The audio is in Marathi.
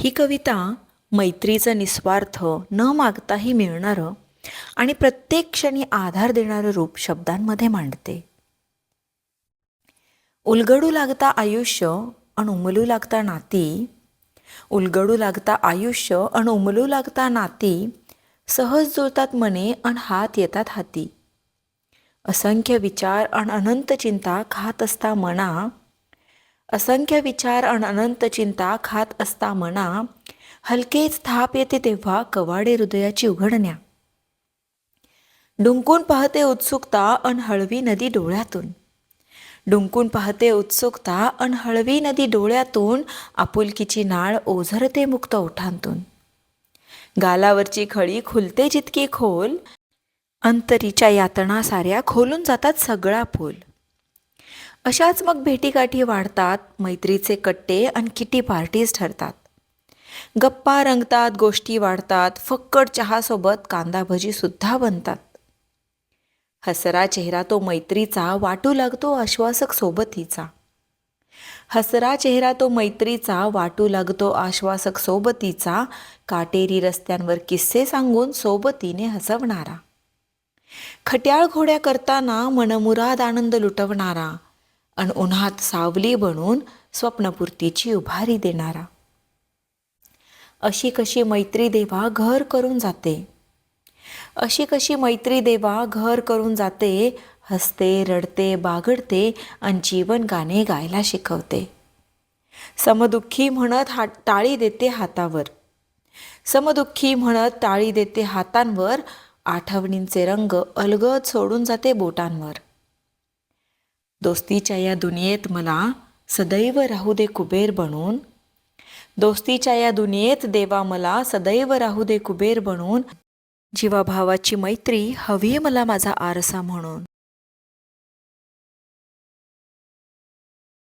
ही कविता मैत्रीचं निस्वार्थ न मागताही मिळणारं आणि प्रत्येक क्षणी आधार देणारं रूप शब्दांमध्ये मांडते. उलगडू लागता आयुष्य आणि उमलू लागता नाती उलगडू लागता आयुष्य आणि उमलू लागता नाती सहज जुळतात मने आणि हात येतात हाती. असंख्य विचार आणि अनंत चिंता खात असता मना असंख्य विचार अन अनंत चिंता खात असता मना हलकेच थाप येते तेव्हा कवाडे हृदयाची उघडण्या. डुंकून पाहते उत्सुकता अन हळवी नदी डोळ्यातून. डुंकून पाहते उत्सुकता अन हळवी नदी डोळ्यातून आपुलकीची नाळ ओझरते मुक्त ओठांतून. गालावरची खळी खुलते जितकी खोल अंतरीच्या यातना साऱ्या खोलून जातात सगळा पूल. अशाच मग भेटीगाठी वाढतात मैत्रीचे कट्टे आणि किटी पार्टीज ठरतात. गप्पा रंगतात गोष्टी वाढतात फक्कड चहासोबत कांदा भजी सुद्धा बनतात. हसरा चेहरा तो मैत्रीचा वाटू लागतो आश्वासक सोबतीचा. हसरा चेहरा तो मैत्रीचा वाटू लागतो आश्वासक सोबतीचा काटेरी रस्त्यांवर किस्से सांगून सोबतीने हसवणारा. खट्याळ घोड्या करताना मनमुराद आनंद लुटवणारा आणि उन्हात सावली बनून स्वप्नपूर्तीची उभारी देणारा. अशी कशी मैत्री देवा घर करून जाते. अशी कशी मैत्री देवा घर करून जाते हसते रडते बागडते आणि जीवन गाणे गायला शिकवते. समदुःखी म्हणत हा टाळी देते हातावर. समदुःखी म्हणत टाळी देते हातांवर आठवणींचे रंग अलगद सोडून जाते बोटांवर. दोस्तीच्या या दुनियेत मला सदैव राहू दे कुबेर बनून. दोस्तीच्या या दुनियेत देवा मला सदैव राहू दे कुबेर बनून. जीवाभावाची मैत्री हवी मला माझा आरसा म्हणून.